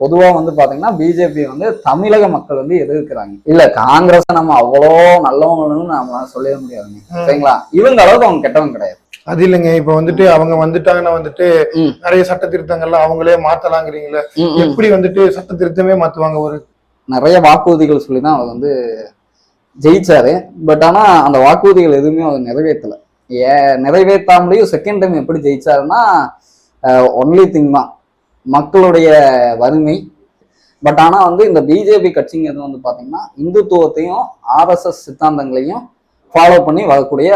பொதுவா வந்து பாத்தீங்கன்னா பிஜேபி வந்து தமிழக மக்கள் வந்து எதிர்க்கிறாங்க. இல்ல காங்கிரஸ் நம்ம அவ்வளோ நல்லவங்கன்னு நம்ம சொல்லவே முடியாதுங்க. சரிங்களா? இவங்க அளவுக்கு அவங்க கெட்டவங்க கிடையாது. அது இல்லைங்க. இப்ப வந்துட்டு அவங்க வந்துட்டாங்கன்னா வந்துட்டு. நிறைய சட்ட திருத்தங்கள்லாம் அவங்களே மாத்தலாங்கிறீங்களே. எப்படி வந்துட்டு சட்ட திருத்தமே மாத்துவாங்க ஒரு நிறைய வாக்குறுதிகள் சொல்லி தான் அவர் வந்து ஜெயிச்சாரு. பட் ஆனா அந்த வாக்குறுதிகள் எதுவுமே அவர் நிறைவேற்றல. ஏ நிறைவேற்றாமலேயும் செகண்ட் டைம் எப்படி ஜெயிச்சாருன்னா ஒன்லி திங் தான். மக்களுடைய வறுமை. பட் ஆனா வந்து இந்த பிஜேபி கட்சிங்கிறது வந்து பாத்தீங்கன்னா இந்துத்துவத்தையும் ஆர்எஸ்எஸ் சித்தாந்தங்களையும் ஃபாலோ பண்ணி வரக்கூடிய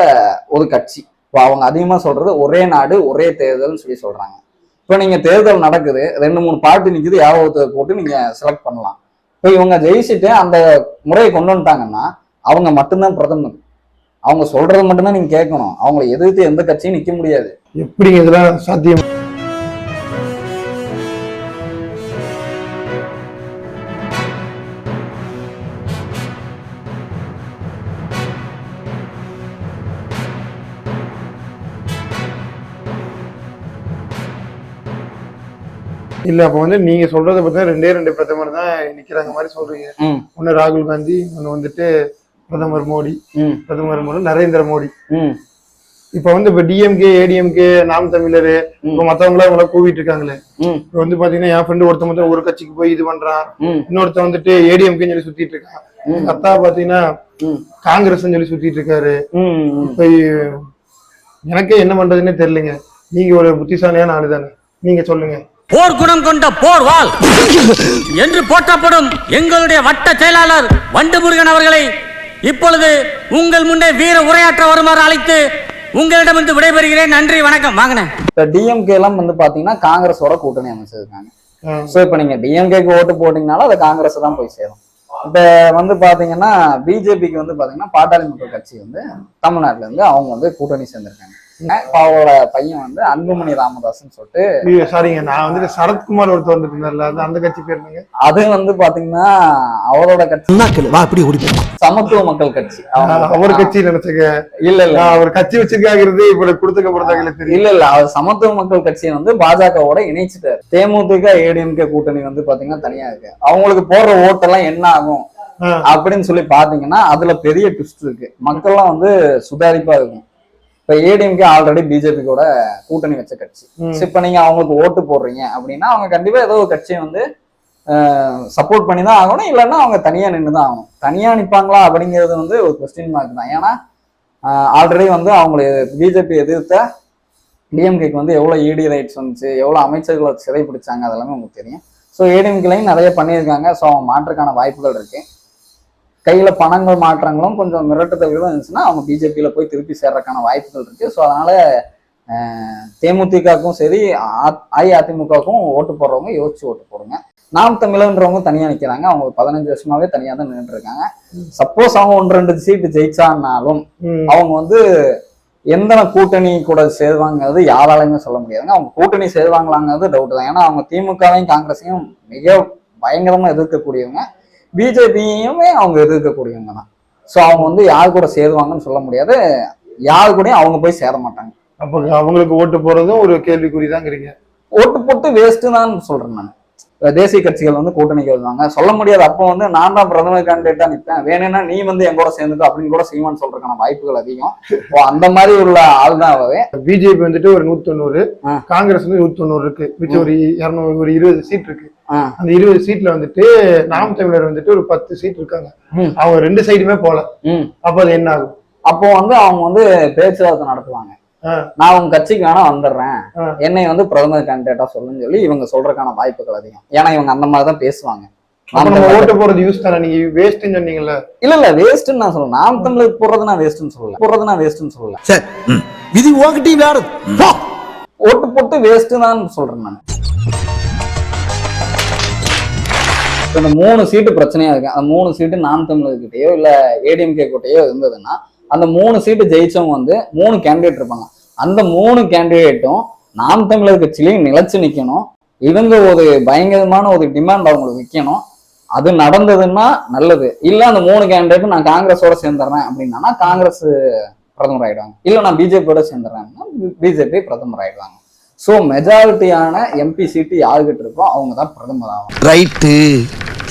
ஒரு கட்சி. இப்போ அவங்க அதிகமா சொல்றது ஒரே நாடு ஒரே தேர்தல்னு சொல்லி சொல்றாங்க. இப்போ நீங்க தேர்தல் நடக்குது ரெண்டு மூணு பார்ட்டி நிக்குது யாபகத்தை போட்டு நீங்க செலக்ட் பண்ணலாம். இப்போ இவங்க ஜெயிச்சுட்டு அந்த முறையை கொண்டு வந்துட்டாங்கன்னா அவங்க மட்டும்தான் பிரதமர். அவங்க சொல்றது மட்டும்தான் நீங்க கேட்கணும். அவங்களை எதிர்த்து எந்த கட்சியும் நிக்க முடியாது. எப்படி இதெல்லாம் சாத்தியம்? இல்ல அப்ப வந்து நீங்க சொல்றத பார்த்தா ரெண்டே ரெண்டு பிரதமர் தான் நிக்கிறாங்க மாதிரி சொல்றீங்க. ஒன்னு ராகுல் காந்தி ஒன்னு வந்துட்டு பிரதமர் மோடி பிரதமர் மோடி நரேந்திர மோடி. இப்ப வந்து இப்ப டிஎம்கே ஏடிஎம்கே நாம் தமிழர் இப்ப மத்தவங்க எல்லாம் இவங்க கூவிட்டு இருக்காங்களே இப்ப வந்து பாத்தீங்கன்னா என் ஃப்ரெண்டு ஒருத்தன் மட்டும் ஒரு கட்சிக்கு போய் இது பண்றான். ம். இன்னொருத்தன் வந்துட்டு ஏடிஎம்கேன்னு சொல்லி சுத்திட்டு இருக்கான். அத்தா பாத்தீங்கன்னா காங்கிரஸ் சொல்லி சுத்திட்டு இருக்காரு. இப்ப எனக்கே என்ன பண்றதுன்னே தெரியலங்க. நீங்க ஒரு புத்திசாலியான ஆளு தானே நீங்க சொல்லுங்க. போர் குணம் கொண்ட போர் வாள் என்று போற்றப்படும் எங்களுடைய வட்ட செயலாளர் வண்டுமுருகன் அவர்களை இப்பொழுது உங்கள் முன்னே வீர உரையாற்ற வருமாறு அழைத்து உங்களிடமிருந்து விடைபெறுகிறேன். நன்றி வணக்கம். வாங்கினேன் இப்போ டிஎம்கே எல்லாம் வந்து பாத்தீங்கன்னா காங்கிரஸோட கூட்டணி அமைச்சிருக்காங்க. ஸோ இப்போ நீங்க டிஎம்கேக்கு ஓட்டு போட்டீங்கனாலும் அது காங்கிரஸ் தான் போய் சேரும். இப்போ வந்து பாத்தீங்கன்னா பிஜேபிக்கு வந்து பாத்தீங்கன்னா பாட்டாளி மக்கள் கட்சி வந்து தமிழ்நாட்டுல இருந்து அவங்க வந்து கூட்டணி சேர்ந்திருக்காங்க. இப்போ அவரோட பையன் வந்து அன்புமணி ராமதாஸ்னு சொல்லிட்டு சாரிங்க நான் வந்துட்டு சரத்குமார் ஒருத்தர் வந்துட்டு இருந்தார்ல. அந்த கட்சி பேர் என்னங்க? அது வந்து பாத்தீங்கன்னா அவரோட கட்சி. வா இப்படி ஓடி சமத்துவ மக்கள் கட்சி. அவர் கட்சி நினைச்சுங்க இல்ல இல்ல. அவர் கட்சி வச்சிருக்காங்கிறது இப்ப கொடுத்துக்கப்படுறாங்களே தெரியும். இல்ல இல்ல. அவர் சமத்துவ மக்கள் கட்சியை வந்து பாஜகவோட இணைச்சிட்டாரு. தேமுதிக ஏடிஎம்கே கூட்டணி வந்து பாத்தீங்கன்னா தனியா இருக்கு. அவங்களுக்கு போடுற ஓட்டெல்லாம் என்ன ஆகும். அப்படின்னு சொல்லி பாத்தீங்கன்னா அதுல பெரிய ட்விஸ்ட் இருக்கு. மக்கள்லாம் வந்து சுதாரிப்பா இருக்கும். இப்ப ஏடிஎம்கே ஆல்ரெடி பிஜேபி கூட கூட்டணி வச்ச கட்சி. இப்ப நீங்க அவங்களுக்கு ஓட்டு போடுறீங்க அப்படின்னா அவங்க கண்டிப்பா ஏதோ ஒரு கட்சியை வந்து சப்போர்ட் பண்ணி தான் ஆகணும். இல்லைன்னா அவங்க தனியா நின்று தான் ஆகணும். தனியா நிப்பாங்களா அப்படிங்கிறது வந்து ஒரு கொஸ்டின் மார்க் தான். ஏன்னா ஆல்ரெடி வந்து அவங்களை பிஜேபி எதிர்த்த டிஎம்கேக்கு வந்து எவ்வளோ இடி ரைட்ஸ் வந்துச்சு எவ்வளோ அமைச்சர்களை சிறை பிடிச்சாங்க அதெல்லாமே உங்களுக்கு தெரியும். ஸோ ஏடிஎம்கேலையும் நிறைய பண்ணியிருக்காங்க. ஸோ அவங்க மாற்றுக்கான வாய்ப்புகள் இருக்கு. கையில் பணங்கள் மாற்றங்களும் கொஞ்சம் மிரட்டுதல்களும் இருந்துச்சுன்னா அவங்க பிஜேபியில் போய் திருப்பி சேர்றதுக்கான வாய்ப்புகள் இருக்கு. ஸோ அதனால தேமுதிகவுக்கும் சரி அஇஅதிமுகவுக்கும் ஓட்டு போடுறவங்க யோசிச்சு ஓட்டு போடுங்க. நாம் தமிழன்றவங்க தனியா நிக்கிறாங்க. அவங்க பதினஞ்சு வருஷமாவே தனியா தான் நின்றுட்டு இருக்காங்க. சப்போஸ் அவங்க ஒன்று ரெண்டு சீட்டு ஜெயிச்சான்னாலும். அவங்க வந்து எந்த கூட்டணி கூட சேருவாங்கிறது யாராலையுமே சொல்ல முடியாதுங்க. அவங்க கூட்டணி சேருவாங்களாங்கிறது டவுட் தான். ஏன்னா அவங்க திமுகவையும் காங்கிரஸையும் மிக பயங்கரமா எதிர்க்கக்கூடியவங்க. பிஜேபியுமே அவங்க எதிர்க்கக்கூடியவங்க தான். ஸோ அவங்க வந்து யார் கூட சேருவாங்கன்னு சொல்ல முடியாது. யார் கூடயும் அவங்க போய் சேர மாட்டாங்க. அப்ப அவங்களுக்கு ஓட்டு போறதும் ஒரு கேள்விக்குறிதாங்கிறீங்க. ஓட்டு போட்டு வேஸ்ட்டு தான் சொல்றேன் நான். தேசிய கட்சிகள் வந்து கூட்டணிக்கு வருவாங்க சொல்ல முடியாது. அப்போ வந்து நான் தான் பிரதமர் கேண்டிடேட்டா நிற்பேன் வேணும்னா நீ வந்து என் கூட சேர்ந்துக்கோ அப்படின்னு கூட செய்வான்னு சொல்றதுக்கான வாய்ப்புகள் அதிகம். ஓ, அந்த மாதிரி உள்ள ஆள் தான் அவரு. பிஜேபி வந்துட்டு ஒரு நூத்தி தொண்ணூறு. காங்கிரஸ் வந்து நூத்தி தொண்ணூறு இருக்கு. மிச்சம் ஒரு இருநூறு ஒரு இருபது சீட் இருக்கு. அந்த இருபது சீட்ல வந்துட்டு நாம் தமிழர் வந்துட்டு ஒரு பத்து சீட் இருக்காங்க. அவங்க ரெண்டு சைடுமே போல அப்ப அது என்ன ஆகும்? அப்போ வந்து அவங்க வந்து பேச்சுவார்த்தை நடத்துவாங்க. நான் உங்க கட்சிக்கு வேணா வந்துடுறேன். என்னை வந்து பிரதமர் கேண்டிடேட்டா சொல்லுன்னு சொல்லி இவங்க சொல்றதுக்கான வாய்ப்புகள் அதிகம். ஏன்னா இவங்க அந்த மாதிரி தான் பேசுவாங்க தமிழர் ஓட்டு போறது யூஸ் தானே? நீங்க வேஸ்ட்னு சொன்னீங்கல்ல. இல்ல இல்ல வேஸ்ட்னு நான் சொல்லல. நாம் தமிழருக்கு போடுறது நான் வேஸ்ட்னு சொல்லல. போடுறது நான் வேஸ்ட்னு சொல்லல. சரி. விதி உங்ககிட்டயும் வேற. போ. ஓட்டு போட்டு வேஸ்ட் தான் சொல்றேன் நான். இந்த மூணு சீட்டு பிரச்சனையா இருக்கு. அந்த மூணு சீட்டு நாம் தமிழர்கிட்டயோ இல்ல ஏடிஎம்கே கிட்டயோ இருந்ததுன்னா அந்த மூணு சீட்டு ஜெயிச்சவங்க வந்து மூணு கேண்டிடேட் இருப்பாங்க. அந்த மூணு கேண்டிடேட்டும் நாம் தமிழர் கட்சியிலையும் நிலைச்சு நிக்கணும். இவங்க ஒரு பயங்கரமான ஒரு டிமாண்ட் அவங்களுக்கு விற்கணும் அது நடந்ததுன்னா நல்லது. இல்ல அந்த மூணு கேண்டிடேட்டும் நான் காங்கிரஸோட சேர்ந்துடுறேன் அப்படின்னா காங்கிரஸ் பிரதமர் ஆயிடுவாங்க. இல்ல நான் பிஜேபியோட சேர்ந்துடுறேன்னா பிஜேபி பிரதமர் ஆயிடுவாங்க. ஸோ மெஜாரிட்டியான எம்பி சீட்டு யாருக்கிட்ட இருக்கோ அவங்க தான் பிரதமர் ஆகும் ரைட்டு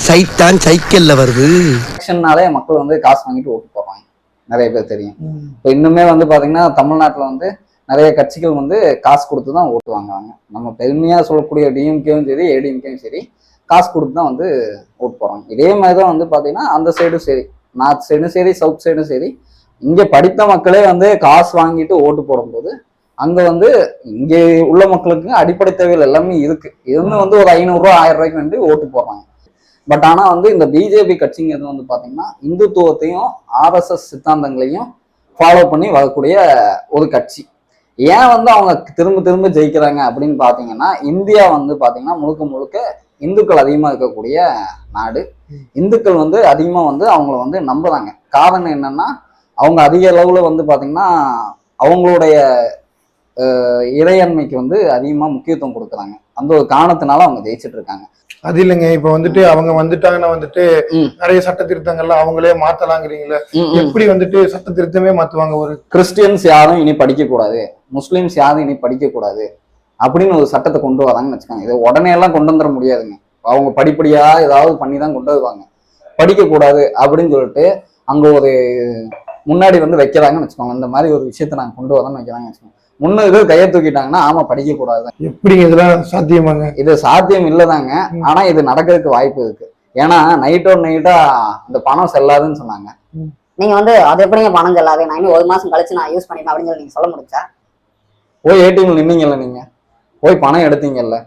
சைத்தான் சைக்கிள்ல வருது. எலெக்ஷன்னாலே மக்கள் வந்து காசு வாங்கிட்டு ஓட்டு போடுறாங்க நிறைய பேர் தெரியும். இப்போ இன்னுமே வந்து பாத்தீங்கன்னா தமிழ்நாட்டில் வந்து நிறைய கட்சிகள் வந்து காசு கொடுத்து தான் ஓட்டு வாங்குவாங்க நம்ம பெருமையாக சொல்லக்கூடிய டிஎம்கேவும் சரி ஏடிஎம்கேவும் சரி காசு கொடுத்து தான் வந்து ஓட்டு போகிறாங்க இதே மாதிரி தான் வந்து பார்த்தீங்கன்னா அந்த சைடும் சரி நார்த் சைடும் சரி சவுத் சைடும் சரி இங்கே படித்த மக்களே வந்து காசு வாங்கிட்டு ஓட்டு போடும்போது அங்கே வந்து இங்கே உள்ள மக்களுக்கு அடிப்படை தேவைகள் எல்லாமே இருக்கு. இருந்து வந்து ஒரு ஐநூறுரூவா ஆயிரம் ரூபாய்க்கு வேண்டி ஓட்டு போடுறாங்க. பட் ஆனால் வந்து இந்த பிஜேபி கட்சிங்கிறது வந்து பாத்தீங்கன்னா இந்துத்துவத்தையும் ஆர்எஸ்எஸ் சித்தாந்தங்களையும் ஃபாலோ பண்ணி வரக்கூடிய ஒரு கட்சி. ஏன் வந்து அவங்க திரும்ப திரும்ப ஜெயிக்கிறாங்க அப்படின்னு பார்த்தீங்கன்னா இந்தியா வந்து பார்த்தீங்கன்னா முழுக்க முழுக்க இந்துக்கள் அதிகமாக இருக்கக்கூடிய நாடு. இந்துக்கள் வந்து அதிகமாக வந்து அவங்கள வந்து நம்புறாங்க. காரணம் என்னன்னா அவங்க அதிக அளவில் வந்து பார்த்தீங்கன்னா அவங்களுடைய அஹ், இறையாண்மைக்கு வந்து அதிகமாக முக்கியத்துவம் கொடுக்குறாங்க. அந்த ஒரு காரணத்தினால அவங்க ஜெயிச்சிட்டு இருக்காங்க. அது இல்லைங்க. இப்ப வந்துட்டு அவங்க வந்துட்டாங்கன்னா வந்துட்டு. நிறைய சட்ட திருத்தங்கள்லாம் அவங்களே மாத்தலாங்கிறீங்களே? எப்படி வந்துட்டு சட்ட திருத்தமே மாத்துவாங்க ஒரு கிறிஸ்டியன்ஸ் யாரும் இனி படிக்கக்கூடாது. முஸ்லீம்ஸ் யாரும் இனி படிக்கக்கூடாது. அப்படின்னு ஒரு சட்டத்தை கொண்டு வராங்கன்னு வச்சுக்கோங்க. இது உடனே எல்லாம் கொண்டு வந்துட முடியாதுங்க. அவங்க படிப்படியா ஏதாவது பண்ணி தான் கொண்டு வருவாங்க. படிக்கக்கூடாது அப்படின்னு சொல்லிட்டு அங்க ஒரு முன்னாடி வந்து வைக்கிறாங்கன்னு வச்சுக்கோங்க. இந்த மாதிரி ஒரு விஷயத்த நாங்க கொண்டு வரோம்னு வைக்கிறாங்கன்னு வச்சுக்கோங்க. முன்ன இது கையை தூக்கிட்டாங்கன்னா ஆமா படிக்கக்கூடாது எப்படிங்க இதெல்லாம் சாத்தியமாங்க? இது சாத்தியம் இல்லதாங்க. ஆனா இது நடக்கிறதுக்கு வாய்ப்பு இருக்கு. ஏன்னா நைட்டோட நைட்டா இந்த பணம் செல்லாதுன்னு சொன்னாங்க. நீங்க வந்து அது எப்படிங்க பணம் செல்லாது? நான் இன்னும் ஒரு மாசம் கழிச்சு நான் யூஸ் பண்ணிப்பேன் அப்படின்னு சொல்லி நீங்க சொல்ல முடிச்சா போய் ஏடிஎம்ல நின்னீங்கல்ல நீங்க? போய் பணம் எடுத்தீங்கல்ல?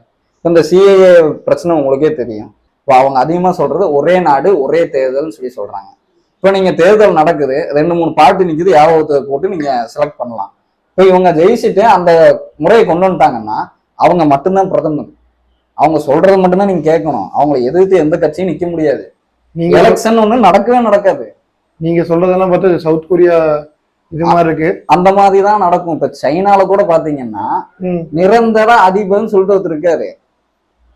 இந்த சிஏஏ பிரச்சனை உங்களுக்கே தெரியும். இப்போ அவங்க அதிகமா சொல்றது ஒரே நாடு ஒரே தேர்தல்னு சொல்லி சொல்றாங்க. இப்போ நீங்க தேர்தல் நடக்குது ரெண்டு மூணு பார்ட்டி நிக்குது யாரோ ஒருத்தர் போட்டு நீங்க செலக்ட் பண்ணலாம். இப்போ இவங்க ஜெயிச்சுட்டு அந்த முறையை கொண்டு வந்துட்டாங்கன்னா அவங்க மட்டும்தான் பிரதமர். அவங்க சொல்றது மட்டும்தான் நீங்க கேட்கணும். அவங்கள எதிர்த்து எந்த கட்சியும் நிக்க முடியாது. நீங்க எலெக்ஷன் ஒண்ணு நடக்கவே நடக்காது. நீங்க சொல்றதெல்லாம் பார்த்தா சவுத் கொரியா இது மாதிரி இருக்கு. அந்த மாதிரி தான் நடக்கும். இப்ப சைனால கூட பாத்தீங்கன்னா. நிரந்தர அதிபர்னு சொல்லிட்டு ஒருத்தர் இருக்காரு.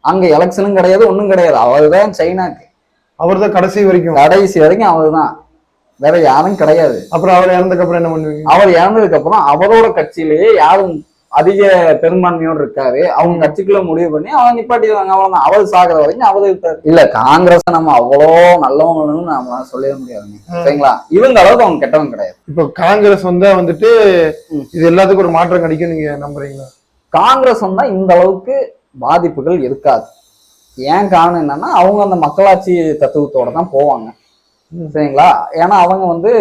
அங்க எலெக்ஷனும் கிடையாது ஒண்ணும் கிடையாது. அவர்தான் சைனாக்கு. அவர்தான் கடைசி வரைக்கும். கடைசி வரைக்கும் அவர்தான். வேற யாரும் கிடையாது. அப்புறம் அவர் இறந்ததுக்கு அப்புறம் என்ன பண்ணுவீங்க? அவர் இறந்ததுக்கு அப்புறம் அவரோட கட்சியிலேயே யாரும் அதிக பெரும்பான்மையோடு இருக்காரு. அவங்க கட்சிக்குள்ள முடிவு பண்ணி அவங்க நிப்பாட்டிடுவாங்க. அவ்வளவுதான். அவர் சாகுற வரைக்கும் அவர் இருப்பாரு. இல்ல காங்கிரஸ் நம்ம அவ்வளோ நல்லவங்கன்னு நம்ம சொல்லவே முடியாதுங்க. சரிங்களா? இவங்க அளவுக்கு அவங்க கெட்டவங்க கிடையாது. இப்போ காங்கிரஸ் வந்தா வந்துட்டு. இது எல்லாத்துக்கும் ஒரு மாற்றம் கிடைக்கும் நீங்க நம்புறீங்களா? காங்கிரஸ் வந்தா இந்த அளவுக்கு பாதிப்புகள் இருக்காது. ஏன் காரணம் என்னன்னா அவங்க அந்த மக்களாட்சி தத்துவத்தோட தான் போவாங்க. சரிங்களா? ஏன்னா அவங்க வந்து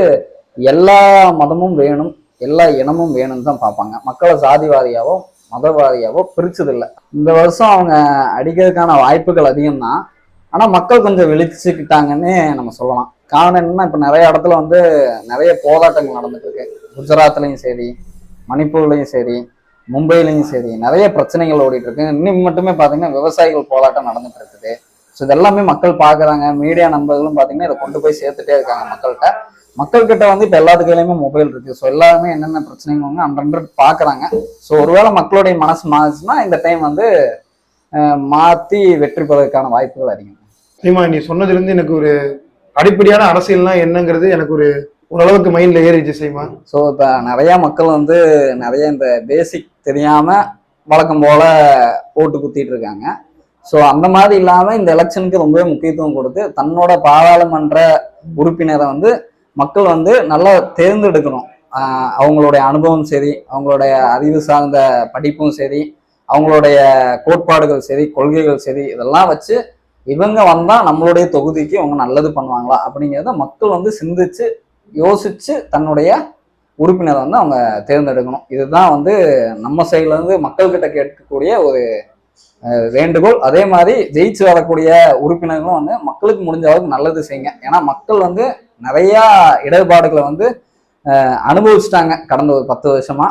எல்லா மதமும் வேணும் எல்லா இனமும் வேணும்னு தான் பார்ப்பாங்க. மக்களை சாதிவாரியாவோ மதவாரியாவோ பிரிச்சது இல்லை இந்த வருஷம் அவங்க அடிக்கிறதுக்கான வாய்ப்புகள் அதிகம் தான் மக்கள் கொஞ்சம் விழிச்சுக்கிட்டாங்கன்னு நம்ம சொல்லலாம். காரணம் என்னன்னா இப்போ நிறைய இடத்துல வந்து நிறைய போராட்டங்கள் நடந்துட்டு இருக்கு குஜராத்லையும் சரி மணிப்பூர்லையும் சரி மும்பையிலையும் சரி நிறைய பிரச்சனைகள் ஓடிட்டு இருக்கு. இன்னும் மட்டுமே பார்த்தீங்கன்னா விவசாயிகள் போராட்டம் நடந்துட்டு இருக்குது. ஸோ இதெல்லாமே மக்கள் பாக்குறாங்க மீடியா நண்பர்களும் பாத்தீங்கன்னா இதை கொண்டு போய் சேர்த்துட்டே இருக்காங்க மக்கள்கிட்ட. மக்கள்கிட்ட வந்து இப்ப எல்லாத்து கையிலயுமே மொபைல் இருக்கு. ஸோ எல்லாருமே என்னென்ன பிரச்சனைகள் வந்து அன்றன்று பாக்குறாங்க ஸோ ஒருவேளை மக்களுடைய மனசு மாறுச்சுன்னா இந்த டைம் வந்து மாத்தி வெற்றி பெறதுக்கான வாய்ப்புகள் அதிகம். சீமா நீ சொன்னதுல இருந்து எனக்கு ஒரு அடிப்படையான அரசியல்னா என்னங்கிறது எனக்கு ஒரு ஓரளவுக்கு மைண்ட்ல ஏறிச்சு சீமா ஸோ இப்போ நிறைய மக்கள் வந்து நிறைய இந்த பேசிக் தெரியாம வழக்கம் போல ஓட்டு குத்திட்டு இருக்காங்க. ஸோ அந்த மாதிரி இல்லாமல் இந்த எலெக்ஷனுக்கு ரொம்பவே முக்கியத்துவம் கொடுத்து தன்னோட பாராளுமன்ற உறுப்பினரை வந்து மக்கள் வந்து நல்லா தேர்ந்தெடுக்கணும். அவங்களுடைய அனுபவம் சரி அவங்களுடைய அறிவு சார்ந்த படிப்பும் சரி அவங்களுடைய கோட்பாடுகள் சரி கொள்கைகள் சரி இதெல்லாம் வச்சு இவங்க வந்தால் நம்மளுடைய தொகுதிக்கு இவங்க நல்லது பண்ணுவாங்களா அப்படிங்கிறத மக்கள் வந்து சிந்திச்சு யோசிச்சு தன்னுடைய உறுப்பினரை வந்து அவங்க தேர்ந்தெடுக்கணும். இதுதான் வந்து நம்ம சைட்லேருந்து மக்கள்கிட்ட கேட்கக்கூடிய ஒரு வேண்டுகோள். அதே மாதிரி ஜெயிச்சு வரக்கூடிய உறுப்பினர்களும் வந்து மக்களுக்கு முடிஞ்ச அளவுக்கு நல்லது செய்யுங்க. ஏன்னா மக்கள் வந்து நிறைய இடர்பாடுகளை வந்து அஹ், அனுபவிச்சிட்டாங்க கடந்த ஒரு பத்து வருஷமா.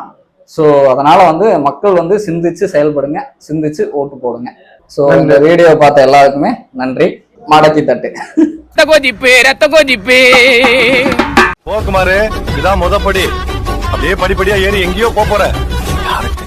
ஸோ அதனால வந்து மக்கள் வந்து சிந்திச்சு செயல்படுங்க. சிந்திச்சு ஓட்டு போடுங்க. ஸோ இந்த வீடியோ பார்த்த எல்லாருக்குமே நன்றி. மடக்கி தட்டு. ரத்த கொதிப்பு ரத்த கொதிப்பு. போக்குமாரு இதான் முத படி. அப்படியே படிப்படியா ஏறி எங்கேயோ போற.